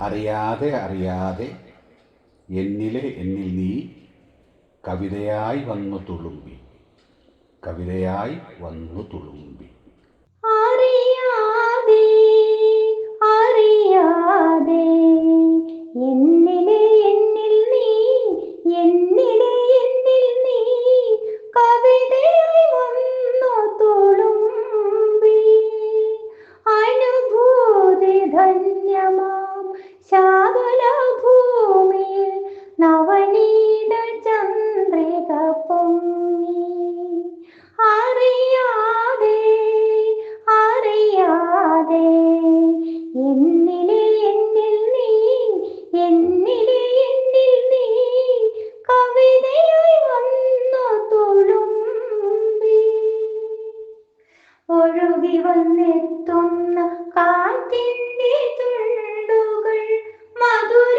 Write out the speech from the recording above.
അറിയാതെ അറിയാതെ എന്നിലെ എന്നിൽ നീ കവിതയായി വന്നു തുളുമ്പി. കവിതയായി വന്നു തുളുമ്പി. എന്നിൽ നീ എന്നിൽ നീ ഒഴുകി വന്നെത്തുന്ന കാറ്റിന്റെ തുണ്ടുകൾ മധുര